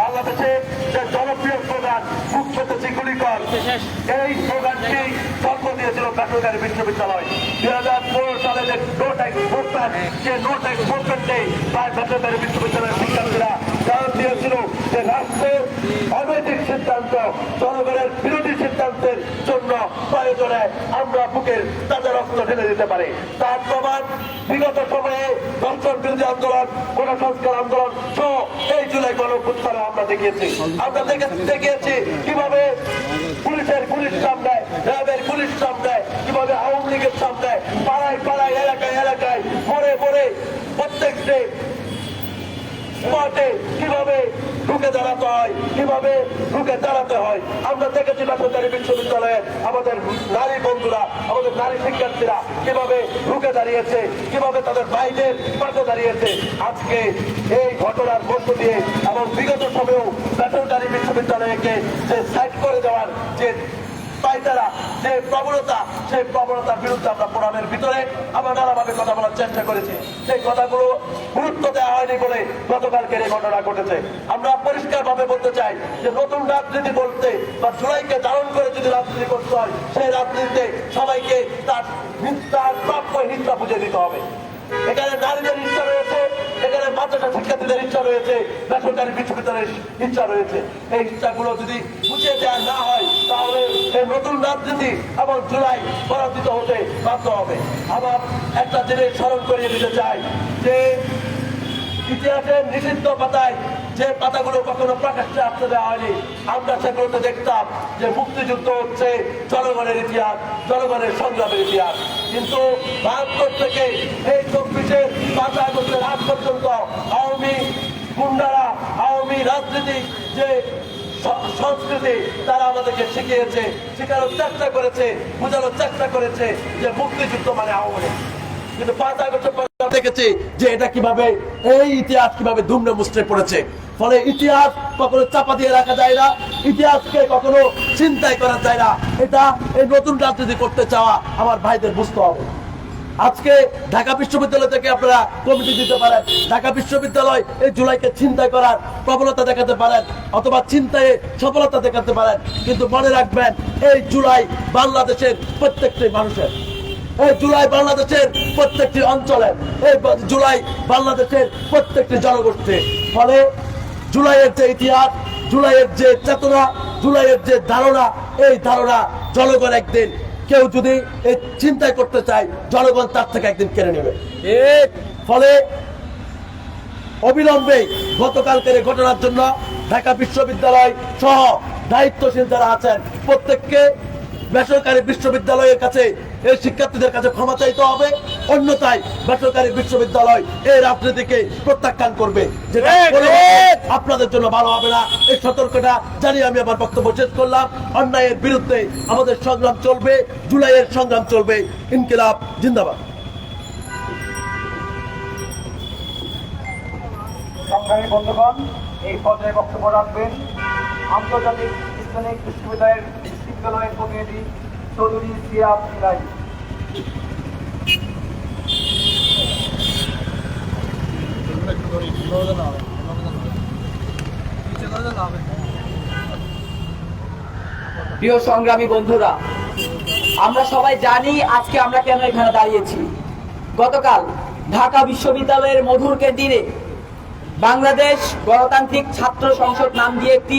বাংলাদেশে যে জনপ্রিয় স্লোগান মুখ পেতেছি গুলিকর এই স্লোগানটি জন্ম দিয়েছিল বেসরকারি বিশ্ববিদ্যালয়। দুই হাজার পনেরো সালে যে নো ট্যাক্স মুভমেন্ট যে নো ট্যাক্স মুভমেন্টে প্রায় বেসরকারি বিশ্ববিদ্যালয়ের শিক্ষার্থীরা কারণ দিয়েছিল। যে অনৈতিক সিদ্ধান্ত জনগণের বিরোধী সিদ্ধান্তের জন্য প্রয়োজনে আমরা বুকের তাজা রক্ত ঢেলে দিতে পারি। তার প্রমাণ বিগত সময়ে দর্শন বিরোধী আন্দোলন কোন সংস্কার আন্দোলন সহ এই জুলাই গণপুত্তরে আমরা দেখিয়েছি। আমরা দেখেছি কীভাবে পুলিশের পুলিশ সামলায় র্যাবের পুলিশ সামলায় কীভাবে আওয়ামী লীগের দেয়। পাড়ায় পাড়ায়, এলাকায় এলাকায় মোড়ে মোড়ে প্রত্যেকটি স্পটে কীভাবে ঢুকে দাঁড়াতে হয়, কীভাবে ঢুকে দাঁড়াতে হয়? আমরা দেখেছি বেসরকারি বিশ্ববিদ্যালয়ে আমাদের নারী বন্ধুরা, আমাদের নারী শিক্ষার্থীরা কীভাবে ঢুকে দাঁড়িয়েছে, কীভাবে তাদের বাইরের পাশে দাঁড়িয়েছে। আজকে এই ঘটনার মধ্য দিয়ে এবং বিগত সময়েও বেসরকারি বিশ্ববিদ্যালয়কে যে সাইড করে দেওয়ার যে পায়তারা যে প্রবণতা, সেই প্রবণতার বিরুদ্ধে আমরা ফোরামের ভিতরে আমরা নানাভাবে কথা বলার চেষ্টা করেছি। সেই কথাগুলো গুরুত্ব দেওয়া হয়নি বলে গতকালকের এই ঘটনা ঘটেছে। আমরা পরিষ্কার ভাবে বলতে চাই যে নতুন রাজনীতি বলতে বা জুলাইকে ধারণ করে যদি রাজনীতি করতে হয়, সেই রাজনীতিতে সবাইকে তার তার প্রাপ্য হিংসা বুঝে দিতে হবে। এখানে নারীদের ইচ্ছা রয়েছে এখানে মাদ্রাসা শিক্ষার্থীদের ইচ্ছা রয়েছে বেসরকারি বিশ্ববিদ্যালয়ের ইচ্ছা রয়েছে। এই ইচ্ছাগুলো যদি বুঝিয়ে দেওয়া না হয়, তাহলে এই নতুন রাজনীতি এবং জুলাই পরাজিত হতে বাধ্য হবে। আবার একটা জিনিস স্মরণ করিয়ে দিতে চাই যে ইতিহাসের নিষিদ্ধ পাতায় যে পাতাগুলো কখনো প্রকাশ্যে আসতে দেওয়া হয়নি, আমরা সেগুলোতে দেখতাম যে মুক্তিযুদ্ধ হচ্ছে জনগণের ইতিহাস, জনগণের সংগ্রামের ইতিহাস। কিন্তু বাহাত্তর থেকে এই চব্বিশের পাঁচ আগস্টের আগ পর্যন্ত আওয়ামী গুন্ডারা, আওয়ামী রাজনীতি যে সংস্কৃতি, তারা আমাদেরকে শিখিয়েছে, শেখানোর চেষ্টা করেছে, বোঝানোর চেষ্টা করেছে যে মুক্তিযুদ্ধ মানে আওয়ামী কিন্তু পাঁচ আগস্ট দেখেছি যে এটা কীভাবে, এই ইতিহাস কীভাবে ধুমড়ে মুচড়ে পড়েছে। ফলে ইতিহাস কখনো চাপা দিয়ে রাখা যায় না, ইতিহাসকে কখনো চিন্তাই করা যায় না। এটা এই নতুন রাজনীতি করতে চাওয়া আমার ভাইদের বুঝতে হবে। আজকে ঢাকা বিশ্ববিদ্যালয় থেকে আপনারা কমিটি দিতে পারেন। ঢাকা বিশ্ববিদ্যালয় এই জুলাইকে চিন্তা করার প্রবণতা দেখাতে পারেন অথবা চিন্তায় সফলতা দেখাতে পারেন। কিন্তু মনে রাখবেন, এই জুলাই বাংলাদেশের প্রত্যেকটি মানুষের, এই জুলাই বাংলাদেশের প্রত্যেকটি অঞ্চলের, এই জুলাই বাংলাদেশের প্রত্যেকটি জনগোষ্ঠীর। ফলে জুলাইয়ের যে ইতিহাস, জুলাইয়ের যে চেতনা, জুলাইয়ের যে ধারণা, এই ধারণা জনগণ একদিন, কেউ যদি এই চিন্তায় করতে চায়, জনগণ তার থেকে একদিন কেড়ে নেবে। এর ফলে অবিলম্বে গতকালকের ঘটনার জন্য ঢাকা বিশ্ববিদ্যালয় সহ দায়িত্বশীল যারা আছেন, প্রত্যেককে বেসরকারি বিশ্ববিদ্যালয়ের কাছে এই শিক্ষার্থীদের কাছে ক্ষমা চাইতে হবে। অন্যথায় বেসরকারি বিশ্ববিদ্যালয় এই রাজনীতিকে প্রত্যাখ্যান করবে। যেটা আপনাদের জন্য ভালো হবে না। এই সতর্কতা জানিয়ে আমি আমার বক্তব্য শেষ করলাম। অন্যায়ের বিরুদ্ধে আমাদের সংগ্রাম চলবে জুলাইয়ের সংগ্রাম চলবে। ইনকিলাব জিন্দাবাদ। সংগ্রামী বন্ধুগণ এই পর্যায়ে বক্তব্য রাখবেন। আন্তর্জাতিক ইসলামিক বিশ্ববিদ্যালয়ের বিশ্ববিদ্যালয়ের প্রতিনিধি চৌধুরী সিয়াব ইলাই প্রিয় সংগ্রামী বন্ধুরা, আমরা সবাই জানি আজকে আমরা কেন এখানে দাঁড়িয়েছি। গতকাল ঢাকা বিশ্ববিদ্যালয়ের মধুর ক্যান্টিনে বাংলাদেশ গণতান্ত্রিক ছাত্র সংসদ নাম দিয়ে একটি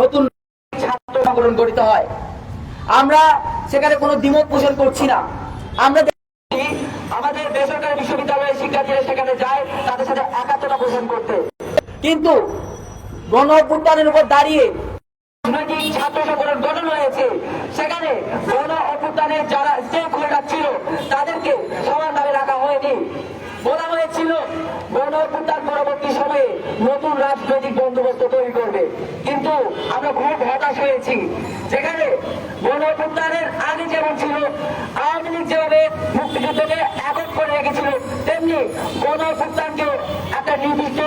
নতুন ছাত্র সংগঠন গঠিত হয়। আমরা সেখানে কোনো দ্বিমত পোষণ করছি না। আমরা আমাদের বেসরকারি বিশ্ববিদ্যালয়ের শিক্ষার্থীরা সেখানে যায়, তাদের সাথে একাত্মতা পোষণ করতে। কিন্তু গণ অভ্যুত্থানের উপর দাঁড়িয়ে রাজনৈতিক ছাত্র সংগঠন গঠন হয়েছে সেখানে গণ অভ্যুত্থানের যারা স্টেক হোল্ডার ছিল, তাদেরকে সমানভাবে রাখা হয়নি। বলা হয়েছিল গণ পরবর্তী সময়ে নতুন রাজনৈতিক বন্দোবস্ত তৈরি করবে। কিন্তু আমরা খুব হতাশ হয়েছি। যেখানে গণ অভ্যুত্থানের আগে যেমন ছিল, আওয়ামী লীগ যেভাবে মুক্তিযুদ্ধকে একক করে রেখেছিল, তেমনি গণ অভ্যুত্থানকে একটা নির্দিষ্ট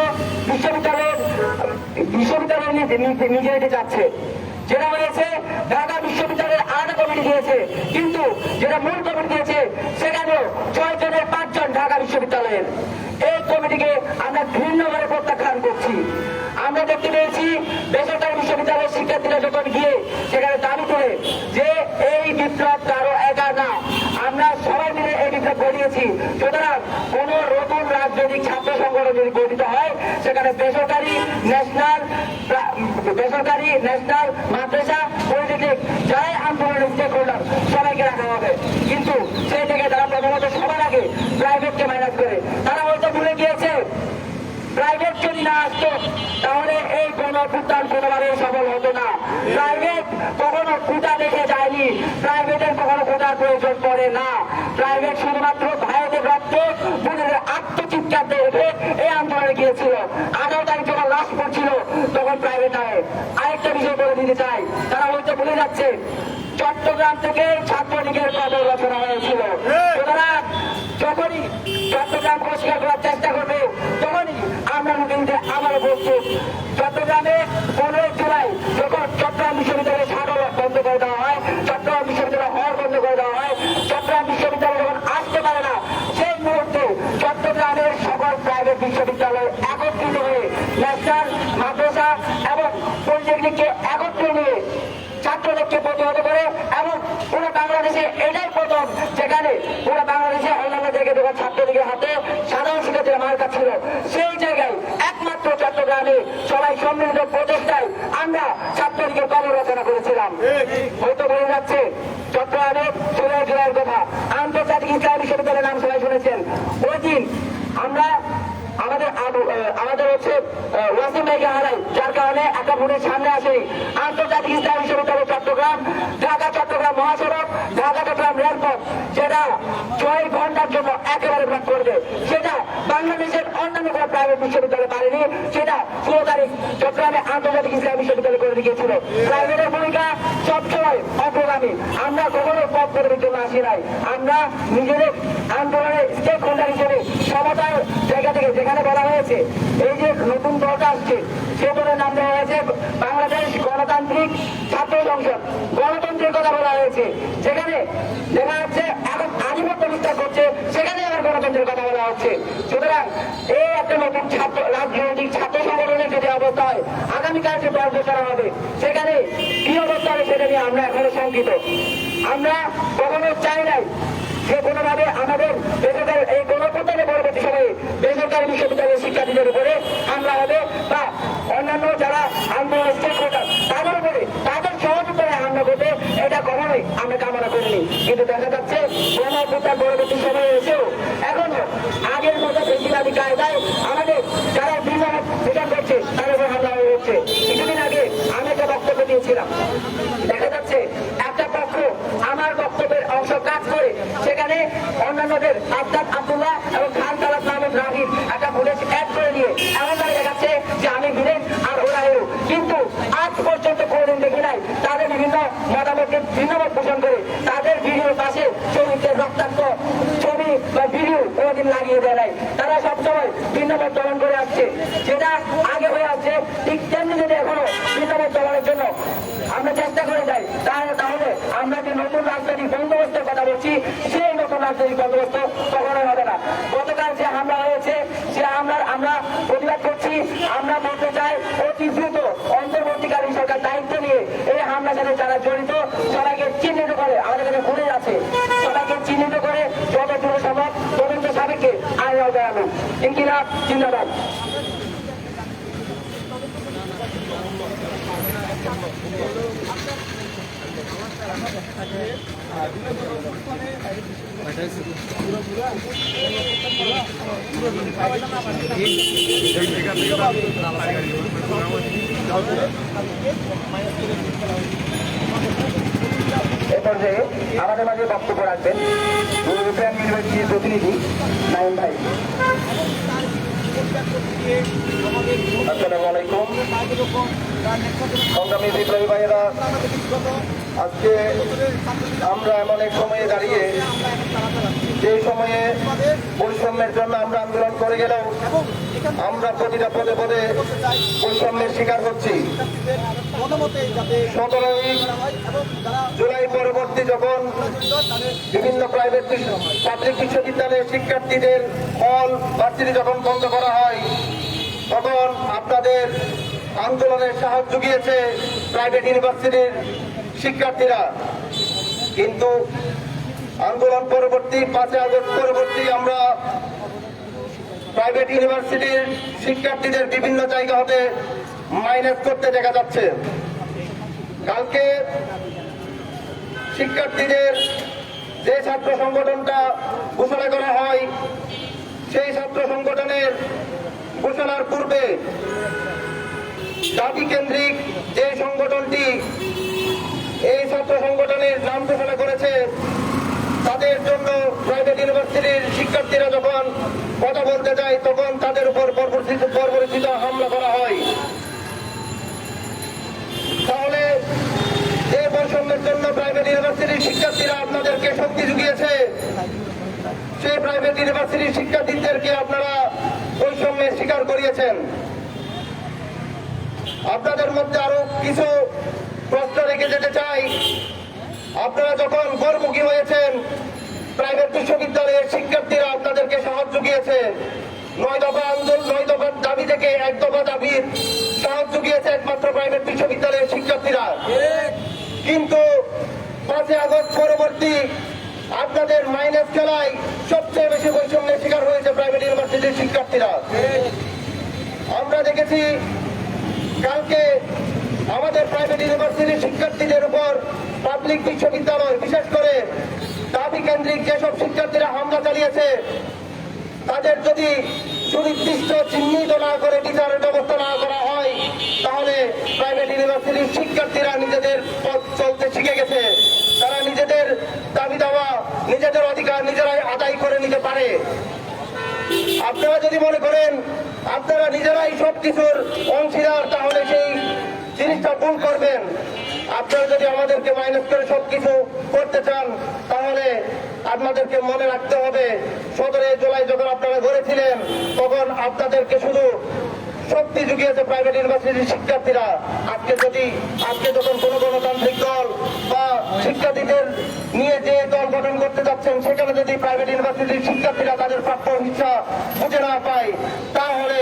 বিশ্ববিদ্যালয়ের বিশ্ববিদ্যালয় নিতে নিতে নিজে নিতে যাচ্ছে যেটা হয়েছে ঢাকা বিশ্ববিদ্যালয়ের আট কমিটি দিয়েছে। কিন্তু যেটা মূল কমিটি দিয়েছে সেখানেও ছয় জনের পাঁচজন ঢাকা বিশ্ববিদ্যালয়ের। এই কমিটিকে আমরা ঘৃণ্যভাবে প্রত্যাখ্যান করছি। আমরা দেখতে পেয়েছি বেসরকারি বিশ্ববিদ্যালয়ের শিক্ষার্থীরা যখন গিয়ে সেখানে দাবি করে যে এই বিপ্লব তারও একা না, আমরা সবাই মিলে এই বিপ্লব গড়িয়েছি। সুতরাং কোন নতুন রাজনৈতিক ছাত্র সংগঠন যদি গঠিত হয়, সেখানে বেসরকারি, ন্যাশনাল বেসরকারি ন্যাশনাল মাদ্রাসা, পলিটেকনিক, যারাই আন্দোলনের স্টেক হোল্ডার সবাইকে রাখা হবে। কিন্তু সেই থেকে তারা প্রথমত সবার আগে প্রাইভেটকে মাইনাস করে। তারা হয়তো ভুলে গিয়েছে প্রাইভেট যদি না আসতো, তাহলে এই গণপুত্তান কোনোভাবে সফল হতো না। প্রাইভেট কখনো কোটা দেখে যায়নি। প্রাইভেটের কখনো কোটার প্রয়োজন পড়ে না। প্রাইভেট শুধুমাত্র ভারতের রক্ত, বোনের আত্মচিৎকার দেখে এই আন্দোলনে গিয়েছিল। আঠারো তারিখ লাশ পড়ছিল তখন প্রাইভেট আয়। আরেকটা বিষয় বলে দিতে চাই তারা হয়তো ভুলে যাচ্ছে চট্টগ্রাম থেকে ছাত্রলীগের কবর রচনা হয়েছিল সুতরাং যখনই চট্টগ্রাম পরিষ্কার করার চেষ্টা করবে তখনই আমরা কিন্তু আবার বলছি চট্টগ্রামে পনেরোই জুলাই যখন চট্টগ্রাম বিশ্ববিদ্যালয়ের ছাড় বন্ধ করে দেওয়া হয় চট্টগ্রাম বিশ্ববিদ্যালয় হল বন্ধ করে দেওয়া হয় চট্টগ্রাম বিশ্ববিদ্যালয় যখন আসতে পারে না সেই মুহূর্তে চট্টগ্রামের সকল প্রাইভেট বিশ্ববিদ্যালয় একত্রিত হয়ে ন্যাশনাল মাদ্রাসা এবং পলিটেকনিককে একত্রে নিয়ে প্রতিহত করে এবং পুরো বাংলাদেশে এটাই প্রথম যেখানে পুরো বাংলাদেশে অন্যান্য জায়গায় যখন ছাত্রলীগের হাতে সাধারণ শিক্ষার্থীরা মার ছিল সেই জায়গায় একমাত্র চট্টগ্রামে সবাই সম্মিলিত প্রচেষ্টায় আমরা ছাত্রলীগের কবর রচনা করেছিলাম। হয়তো বলে যাচ্ছে চট্টগ্রামে জুলাই জুলাইয়ের কথা। আন্তর্জাতিক ইসলাম বিশ্ববিদ্যালয়ের নাম সবাই শুনেছেন। ওই দিন আমরা আমাদের আমাদের হচ্ছে ওয়াসিম ভাইকে হারাই। যার কারণে একটা ভোটের সামনে আসে আন্তর্জাতিক ইসলাম বিশ্ববিদ্যালয় চট্টগ্রাম, ঢাকা, চট্টগ্রাম মহাসড়ক, ঢাকা, চট্টগ্রাম রেলপথ, যেটা ছয় ঘণ্টার জন্য একেবারে ব্লক করবে। সেটা বাংলাদেশের অন্যান্য কোনো প্রাইভেট বিশ্ববিদ্যালয় পারেনি। সেটা ষোলো তারিখ চট্টগ্রামে আন্তর্জাতিক ইসলাম বিশ্ববিদ্যালয় করে দিয়েছিল প্রাইভেটের ভূমিকা সবসময় অগ্রগামী। আমরা কখনো পথ করবে জন্য আসি নাই। আমরা নিজেদের আন্দোলনের স্টেক হোল্ডার হিসেবে সমতার জায়গা থেকে যেখানে বলা হয়েছে, এই যে নতুন দলটা আসছে সে নাম দেওয়া হয়েছে বাংলাদেশ গণতান্ত্রিক ছাত্র সংসদ। গণতন্ত্রের কথা বলা হয়েছে। সেখানে দেখা যাচ্ছে এখন আধিপত্য বিস্তার করছে, সেখানে আবার গণতন্ত্রের কথা বলা হচ্ছে। সুতরাং এই একটা নতুন ছাত্র রাজনৈতিক ছাত্র সংগঠনের যদি অবস্থা হয়, আগামীকাল যে পর্ব করা হবে, সেখানে কি অবস্থা হবে সেটা নিয়ে আমরা এখনও শঙ্কিত। আমরা কখনো চাই নাই যে কোনোভাবে আমাদের বেসরকারি এই গণপ্রদানের পরবর্তী সময়ে বেসরকারি বিশ্ববিদ্যালয়ের শিক্ষার্থীদের উপরে হামলা হবে বা অন্যান্য যারা আন্দোলন স্টেক তাদের উপরে, তাদের সহযোগিতায় হামলা করবে এটা কখনোই আমরা কামনা করিনি। কিন্তু দেখা যাচ্ছে গণপ্রদান পরবর্তী সময়ে এসেও এখনও আগের মতো বেশিরভাগী কায়দায় আমাদের যারা বিভিন্ন বিচার করছে, তাদের উপর হামলা হয়ে হচ্ছে কিছুদিন আগে আমি একটা বক্তব্য দিয়েছিলাম। দেখা যাচ্ছে, একটা পক্ষ আমার বক্তব্যের অংশ কাজ করে, সেখানে অন্যান্যদের আফতাব আব্দুল্লাহ এবং খান তালাত মাহমুদ রাহিদ একটা ফুটেজ অ্যাড করে দিয়ে এমন যে আমি আর ওরা কিন্তু আজ পর্যন্ত কোনোদিন দেখি নাই, তাদের বিভিন্ন মতামতকে পোষণ করে তাদের পাশে শহীদদের রক্তাক্ত ছবি বা ভিডিও কোনোদিন লাগিয়ে দেয় নাই। তারা সবসময় করে আসছে। যেটা আগে হয়ে আসছে, ঠিক তেমনি যদি এখনও ভিন্নমত জন্য আমরা চেষ্টা করে যাই তাহলে আমরা যে নতুন রাজনৈতিক বন্দোবস্তের কথা বলছি, সেই নতুন রাজনৈতিক বন্দোবস্ত কখনোই হবে না। গতকাল যে হামলা হয়েছে আমরা আমরা প্রতিবাদ করছি, আমরা বলতে চাই অতি দ্রুত অন্তর্বর্তীকালীন সরকার দায়িত্ব নিয়ে এই হামলার সাথে যারা জড়িত, সবাইকে চিহ্নিত করে, আমাদের কাছে ঘুরে আছে, সবাইকে চিহ্নিত করে যত দ্রুত সম্ভব তদন্ত সাবেককে আইন আওতায় আনুন। ইনকিলাব, জিন্দাবাদ। এ পর্যায়ে আমাদের মাঝে বক্তব্য রাখবেন। প্রতিনিধি নাইম ভাই। বিপ্লবী ভাইয়েরা, আজকে আমরা এমন এক সময়ে দাঁড়িয়ে, যে সময়ে বৈষম্যের জন্য আমরা আন্দোলন করে গেলেও আমরা প্রতিটা পদে পদে বৈষম্যের শিকার হচ্ছি। সতেরোই জুলাই পরবর্তী যখন বিভিন্ন প্রাইভেট পাবলিক বিশ্ববিদ্যালয়ের শিক্ষার্থীদের হল ভার্সিটি যখন বন্ধ করা হয়, তখন আপনাদের আন্দোলনের সাহায্য জুগিয়েছে প্রাইভেট ইউনিভার্সিটির শিক্ষার্থীরা। কিন্তু আন্দোলন পরবর্তী, পাঁচই আগস্ট পরবর্তী আমরা প্রাইভেট ইউনিভার্সিটির শিক্ষার্থীদের বিভিন্ন জায়গা হতে মাইনাস করতে দেখা যাচ্ছে। কালকে শিক্ষার্থীদের যে ছাত্র সংগঠনটা ঘোষণা করা হয়, সেই ছাত্র সংগঠনের ঘোষণার পূর্বে দাবি কেন্দ্রিক যে সংগঠনটি এই ছাত্র সংগঠনের নাম ঘোষণা করেছে, তাদের জন্য প্রাইভেট ইউনিভার্সিটির শিক্ষার্থীরা যখন কথা বলতে যায়, তখন তাদের উপর বর্বরিত হামলা করা হয়। তাহলে এই বৈষম্যের জন্য প্রাইভেট ইউনিভার্সিটির শিক্ষার্থীরা আপনাদেরকে শক্তি জুগিয়েছে সেই প্রাইভেট ইউনিভার্সিটির শিক্ষার্থীদেরকে আপনারা বৈষম্যের শিকার করিয়েছেন আপনাদের মধ্যে আরও কিছু প্রশ্ন রেখে যেতে চাই। আপনারা যখন গড়মুখী হয়েছেন প্রাইভেট বিশ্ববিদ্যালয়ের শিক্ষার্থীরা আপনাদেরকে সাহায্য জুগিয়েছে নয় দফা আন্দোলন নয় দফা দাবি থেকে এক দফা দাবির সাহায্য জুগিয়েছে একমাত্র প্রাইভেট বিশ্ববিদ্যালয়ের শিক্ষার্থীরা। কিন্তু পাঁচই আগস্ট পরবর্তী আপনাদের মাইনাস খেলায় সবচেয়ে বেশি বৈষম্যের শিকার হয়েছে প্রাইভেট ইউনিভার্সিটির শিক্ষার্থীরা। আমরা দেখেছি কালকে আমাদের প্রাইভেট ইউনিভার্সিটির শিক্ষার্থীদের উপর পাবলিক বিশ্ববিদ্যালয়, বিশেষ করে দাবি কেন্দ্রিক যেসব শিক্ষার্থীরা হামলা চালিয়েছে, তাদের যদি সুনির্দিষ্ট চিহ্নিত না করে টিচারের ব্যবস্থা না করা হয়, তাহলে প্রাইভেট ইউনিভার্সিটির শিক্ষার্থীরা নিজেদের পথ চলতে শিখে গেছে তারা নিজেদের দাবি দাওয়া নিজেদের অধিকার নিজেরাই আদায় করে নিতে পারে আপনারা যদি মনে করেন, আপনারা নিজেরাই সব কিছুর অংশীদার, তাহলে সেই জিনিসটা ভুল করবেন। আপনারা যদি আমাদেরকে মাইনাস করে সবকিছু করতে চান, তাহলে আপনাদেরকে মনে রাখতে হবে সতেরো জুলাই যখন আপনারা গড়েছিলেন, তখন আপনাদেরকে শুধু শক্তি জুগিয়েছে প্রাইভেট ইউনিভার্সিটির শিক্ষার্থীরা। আজকে যদি, আজকে যখন কোনো গণতান্ত্রিক দল বা শিক্ষার্থীদের নিয়ে যে দল গঠন করতে যাচ্ছেন সেখানে যদি প্রাইভেট ইউনিভার্সিটির শিক্ষার্থীরা তাদের প্রাপ্য হিসা বুঝে না পায় তাহলে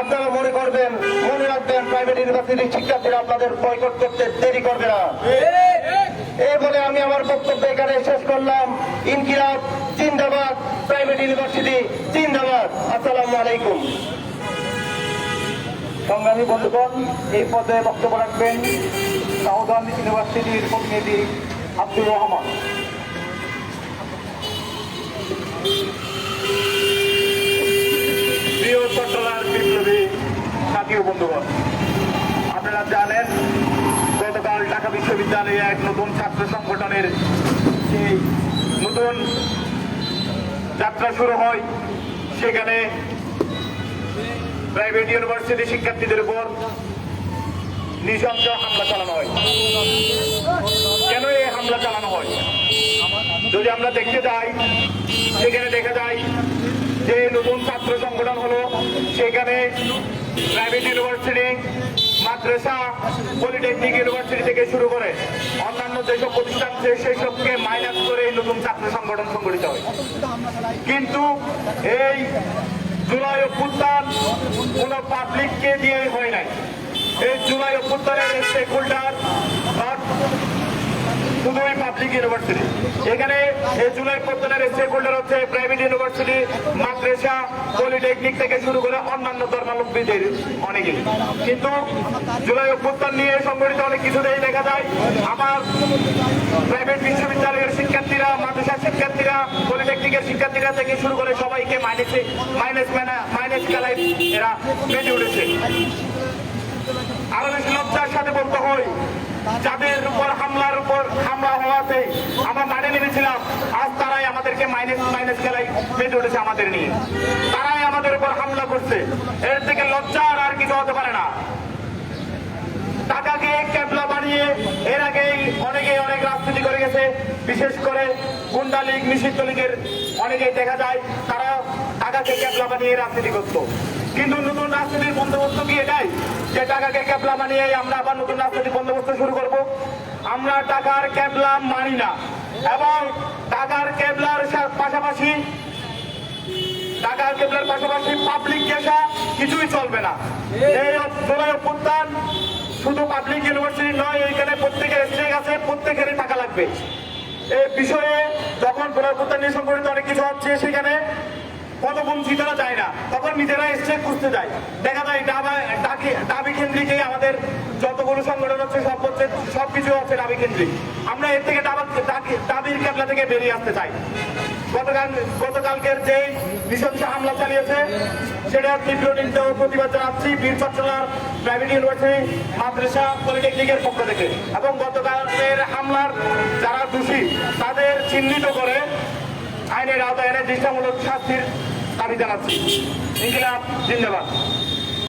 আপনারা মনে করবেন মনে রাখবেন প্রাইভেট ইউনিভার্সিটির শিক্ষার্থীরা আপনাদের বয়কট করতে দেরি করবে না। এই বলে আমি আমার বক্তব্য এখানে শেষ করলাম। ইনকিলাব জিন্দাবাদ প্রাইভেট ইউনিভার্সিটি জিন্দাবাদ। আসসালামু আলাইকুম। সংগ্রামী বন্ধুগণ এই পদে বক্তব্য রাখবেন সাউদার্ন ইউনিভার্সিটির প্রতিনিধি আব্দুর রহমান। প্রিয় চট্টগ্রাম বিপ্লবী সাথী বন্ধুগণ, আপনারা জানেন, গতকাল ঢাকা বিশ্ববিদ্যালয়ে এক নতুন ছাত্র সংগঠনের নতুন যাত্রা শুরু হয়। সেখানে প্রাইভেট ইউনিভার্সিটি শিক্ষার্থীদের উপর নৃশংস হামলা চালানো হয়। হামলা চালানো হয়। যদি আমরা দেখতে যাই, সেখানে দেখা যায় যে নতুন ছাত্র সংগঠন হলো, সেখানে প্রাইভেট ইউনিভার্সিটি মাদ্রাসা পলিটেকনিক ইউনিভার্সিটি থেকে শুরু করে অন্যান্য যেসব প্রতিষ্ঠান সেই সবকে মাইনাস করে নতুন ছাত্র সংগঠন সংগঠিত হয়। কিন্তু এই জুলাই অভ্যুত্থান কোন পাবলিককে দিয়ে হয় নাই। এই জুলাই অভ্যুত্থানের স্টেক হোল্ডার শুধুই পাবলিক ইউনিভার্সিটি। এখানে এই জুলাই প্রত্যনের স্টেক হোল্ডার হচ্ছে প্রাইভেট ইউনিভার্সিটি মাদ্রাসা পলিটেকনিক থেকে শুরু করে অন্যান্য ধর্মাবলম্বীদের অনেকেই কিন্তু জুলাই অভ্যুত্থান নিয়ে সংগঠিত অনেক কিছুতেই দেখা যায়, আমার প্রাইভেট বিশ্ববিদ্যালয়ের শিক্ষার্থীরা, মাদ্রাসার শিক্ষার্থীরা পলিটেকনিকের শিক্ষার্থীরা থেকে শুরু করে সবাইকে মাইনাসে মাইনাস মাইনাস খেলায় এরা বেঁধে উঠেছে। আরও বেশি লজ্জার সাথে বলতে হয় যাদের উপর হামলার উপর হামলা হওয়াতে আমরা মাঠে নেমেছিলাম, আজ তারাই আমাদেরকে মাইনাস মাইনাস খেলায় বেঁধে উঠেছে আমাদের নিয়ে। তারাই আমাদের উপর হামলা করছে। এর থেকে লজ্জার আর কিছু হতে পারে না। টাকাকে ক্যাবলা বানিয়ে এর আগেই অনেকেই অনেক রাজনীতি করে গেছে। বিশেষ করে গুন্ডা লীগ, নিষিদ্ধ লীগের অনেকেই দেখা যায় তারা টাকাকে ক্যাবলা বানিয়ে রাজনীতি করতো। কিন্তু নতুন রাজনীতির বন্দোবস্ত কি এটাই? যে টাকাকে ক্যাবলা বানিয়ে আমরা আবার নতুন রাজনীতির বন্দোবস্ত শুরু করব, আমরা টাকার ক্যাবলা মানি না। এবং টাকার ক্যাবলার পাশাপাশি, টাকার কেবলার পাশাপাশি পাবলিক কেসা কিছুই চলবে না। এই জুলাই অভ্যুত্থান শুধু পাবলিক ইউনিভার্সিটি নয় এখানে প্রত্যেকের স্ট্রেক আছে, প্রত্যেকেরই টাকা লাগবে। এই বিষয়ে যখন অভ্যুত্থান নিয়ে সংগঠিত অনেক কিছু হচ্ছে, সেখানে পদবঞ্চিতরা যায় না। তখন চেক খুঁজতে যাই দেখা যায় ডাকি আমাদের যতগুলো সংগঠন হচ্ছে সব হচ্ছে সব কিছু হচ্ছে দাবি কেন্দ্রিক। আমরা এর থেকে ডাবির কেবলা থেকে বেরিয়ে আসতে চাই। গতকাল গতকালকের যে নৃশংস হামলা চালিয়েছে, সেটা তীব্র নিন্দা ও প্রতিবাদ জানাচ্ছি। বীর চট্টলার প্রাইভেট ইউনিভার্সিটি, মাদ্রাসা, পলিটেকনিকের পক্ষ থেকে। এবং গতকালের হামলার যারা দোষী, তাদের চিহ্নিত করে আইনের আওতায় এনে দৃষ্টামূলক শাস্তির দাবি জানাচ্ছি। ইনকিলাব, জিন্দাবাদ।